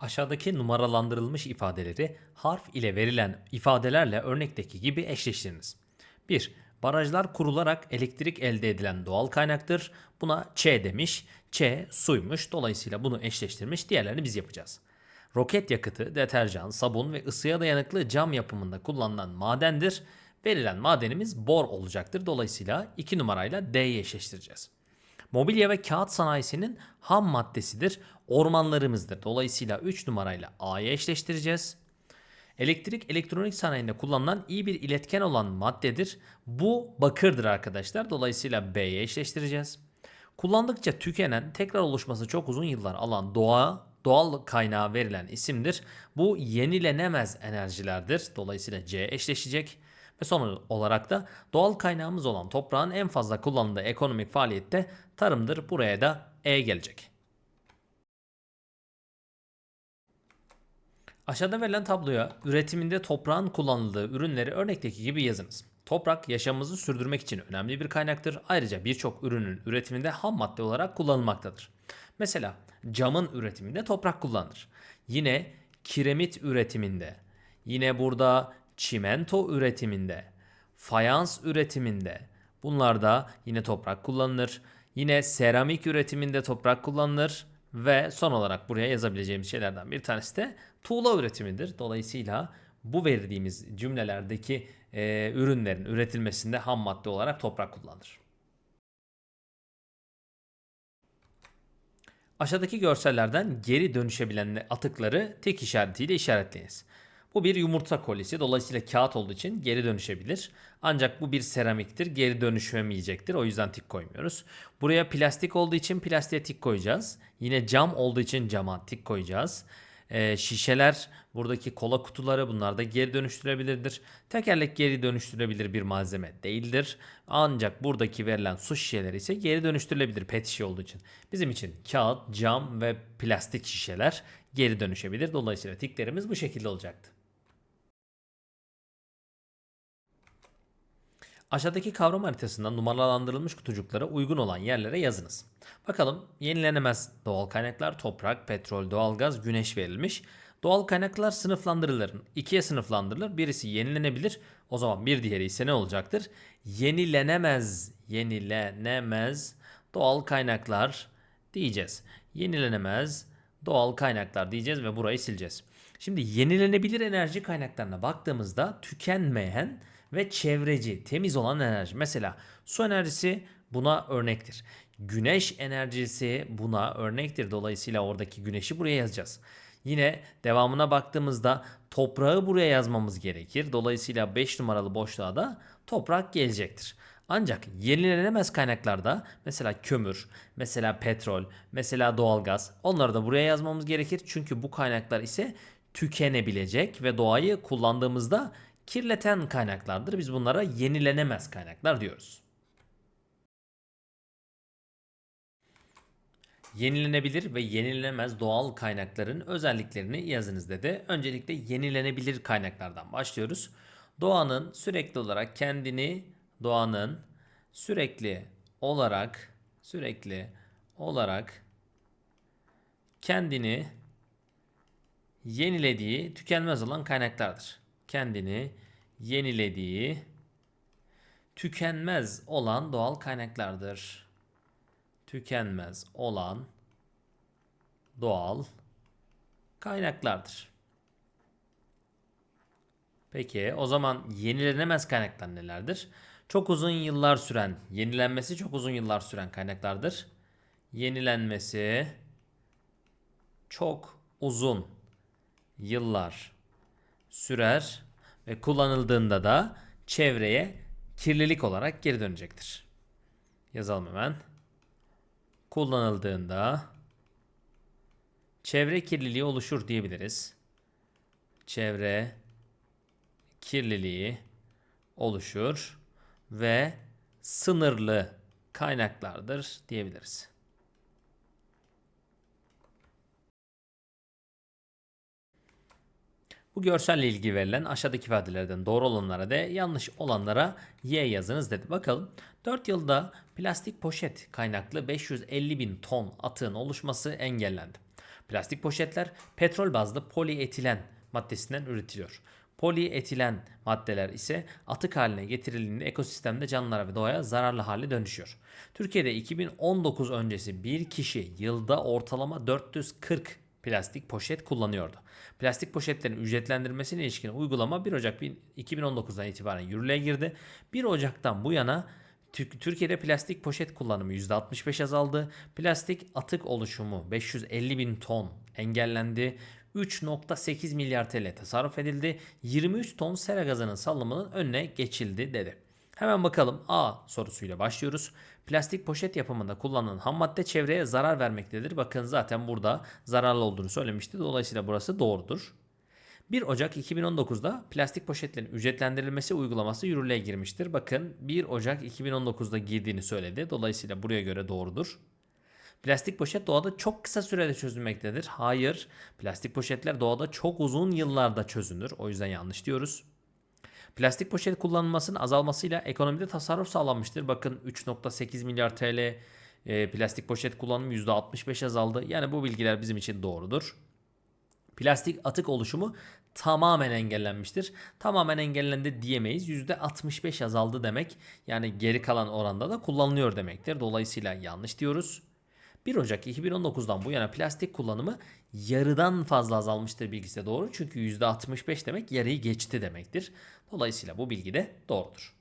Aşağıdaki numaralandırılmış ifadeleri harf ile verilen ifadelerle örnekteki gibi eşleştiriniz. 1. Barajlar kurularak elektrik elde edilen doğal kaynaktır. Buna Ç demiş. Ç suymuş. Dolayısıyla bunu eşleştirmiş. Diğerlerini biz yapacağız. Roket yakıtı, deterjan, sabun ve ısıya dayanıklı cam yapımında kullanılan madendir. Verilen madenimiz bor olacaktır. Dolayısıyla 2 numarayla D'yi eşleştireceğiz. Mobilya ve kağıt sanayisinin ham maddesidir. Ormanlarımızdır. Dolayısıyla 3 numarayla A'yı eşleştireceğiz. Elektrik elektronik sanayinde kullanılan iyi bir iletken olan maddedir. Bu bakırdır arkadaşlar. Dolayısıyla B'ye eşleştireceğiz. Kullandıkça tükenen, tekrar oluşması çok uzun yıllar alan doğa doğal kaynağa verilen isimdir. Bu yenilenemez enerjilerdir. Dolayısıyla C eşleşecek. Ve son olarak da doğal kaynağımız olan toprağın en fazla kullanıldığı ekonomik faaliyette tarımdır. Buraya da E gelecek. Aşağıda verilen tabloya üretiminde toprağın kullanıldığı ürünleri örnekteki gibi yazınız. Toprak yaşamımızı sürdürmek için önemli bir kaynaktır. Ayrıca birçok ürünün üretiminde ham madde olarak kullanılmaktadır. Mesela camın üretiminde toprak kullanılır. Yine kiremit üretiminde, yine burada çimento üretiminde, fayans üretiminde bunlarda yine toprak kullanılır. Yine seramik üretiminde toprak kullanılır ve son olarak buraya yazabileceğimiz şeylerden bir tanesi de tuğla üretimidir. Dolayısıyla bu verdiğimiz cümlelerdeki e, ürünlerin üretilmesinde ham madde olarak toprak kullanılır. Aşağıdaki görsellerden geri dönüşebilen atıkları tek işaretiyle işaretleyiniz. Bu bir yumurta kolisi dolayısıyla kağıt olduğu için geri dönüşebilir. Ancak bu bir seramiktir geri dönüşemeyecektir o yüzden tik koymuyoruz. Buraya plastik olduğu için plastiğe tik koyacağız. Yine cam olduğu için cama tik koyacağız. Ee, şişeler buradaki kola kutuları bunlar da geri dönüştürebilirdir. Tekerlek geri dönüştürebilir bir malzeme değildir. Ancak buradaki verilen su şişeleri ise geri dönüştürülebilir pet şişe olduğu için. Bizim için kağıt, cam ve plastik şişeler geri dönüşebilir. Dolayısıyla tiklerimiz bu şekilde olacaktı. Aşağıdaki kavram haritasından numaralandırılmış kutucuklara uygun olan yerlere yazınız. Bakalım yenilenemez doğal kaynaklar toprak, petrol, doğalgaz, güneş verilmiş. Doğal kaynaklar sınıflandırılır. İkiye sınıflandırılır. Birisi yenilenebilir. O zaman bir diğeri ise ne olacaktır? Yenilenemez, yenilenemez doğal kaynaklar diyeceğiz. Yenilenemez doğal kaynaklar diyeceğiz ve burayı sileceğiz. Şimdi yenilenebilir enerji kaynaklarına baktığımızda tükenmeyen ve çevreci, temiz olan enerji. Mesela su enerjisi buna örnektir. Güneş enerjisi buna örnektir. Dolayısıyla oradaki güneşi buraya yazacağız. Yine devamına baktığımızda toprağı buraya yazmamız gerekir. Dolayısıyla 5 numaralı boşluğa da toprak gelecektir. Ancak yenilenemez kaynaklarda mesela kömür, mesela petrol, mesela doğalgaz onları da buraya yazmamız gerekir. Çünkü bu kaynaklar ise tükenebilecek ve doğayı kullandığımızda kirleten kaynaklardır. Biz bunlara yenilenemez kaynaklar diyoruz. Yenilenebilir ve yenilenemez doğal kaynakların özelliklerini yazınız dedi. Öncelikle yenilenebilir kaynaklardan başlıyoruz. Doğanın sürekli olarak kendini doğanın sürekli olarak sürekli olarak kendini yenilediği tükenmez olan kaynaklardır. Kendini yenilediği tükenmez olan doğal kaynaklardır. Tükenmez olan doğal kaynaklardır. Peki o zaman yenilenemez kaynaklar nelerdir? Çok uzun yıllar süren, yenilenmesi çok uzun yıllar süren kaynaklardır. Yenilenmesi çok uzun yıllar sürer ve kullanıldığında da çevreye kirlilik olarak geri dönecektir. Yazalım hemen. Kullanıldığında çevre kirliliği oluşur diyebiliriz. Çevre kirliliği oluşur ve sınırlı kaynaklardır diyebiliriz. Bu görselle ilgili verilen aşağıdaki ifadelerden doğru olanlara D, yanlış olanlara Y yazınız dedi. Bakalım 4 yılda plastik poşet kaynaklı 550 bin ton atığın oluşması engellendi. Plastik poşetler petrol bazlı polietilen maddesinden üretiliyor. Polietilen maddeler ise atık haline getirildiğinde ekosistemde canlılara ve doğaya zararlı hale dönüşüyor. Türkiye'de 2019 öncesi bir kişi yılda ortalama 440 plastik poşet kullanıyordu. Plastik poşetlerin ücretlendirmesine ilişkin uygulama 1 Ocak 2019'dan itibaren yürürlüğe girdi. 1 Ocak'tan bu yana Tü- Türkiye'de plastik poşet kullanımı %65 azaldı. Plastik atık oluşumu 550 bin ton engellendi. 3.8 milyar TL tasarruf edildi. 23 ton sera gazının salımının önüne geçildi dedi. Hemen bakalım A sorusuyla başlıyoruz. Plastik poşet yapımında kullanılan ham madde çevreye zarar vermektedir. Bakın zaten burada zararlı olduğunu söylemişti. Dolayısıyla burası doğrudur. 1 Ocak 2019'da plastik poşetlerin ücretlendirilmesi uygulaması yürürlüğe girmiştir. Bakın 1 Ocak 2019'da girdiğini söyledi. Dolayısıyla buraya göre doğrudur. Plastik poşet doğada çok kısa sürede çözülmektedir. Hayır. Plastik poşetler doğada çok uzun yıllarda çözünür. O yüzden yanlış diyoruz. Plastik poşet kullanılmasının azalmasıyla ekonomide tasarruf sağlanmıştır. Bakın 3.8 milyar TL e, plastik poşet kullanımı %65 azaldı. Yani bu bilgiler bizim için doğrudur. Plastik atık oluşumu tamamen engellenmiştir. Tamamen engellendi diyemeyiz. %65 azaldı demek. Yani geri kalan oranda da kullanılıyor demektir. Dolayısıyla yanlış diyoruz. 1 Ocak 2019'dan bu yana plastik kullanımı yarıdan fazla azalmıştır bilgisi doğru. Çünkü %65 demek yarıyı geçti demektir. Dolayısıyla bu bilgi de doğrudur.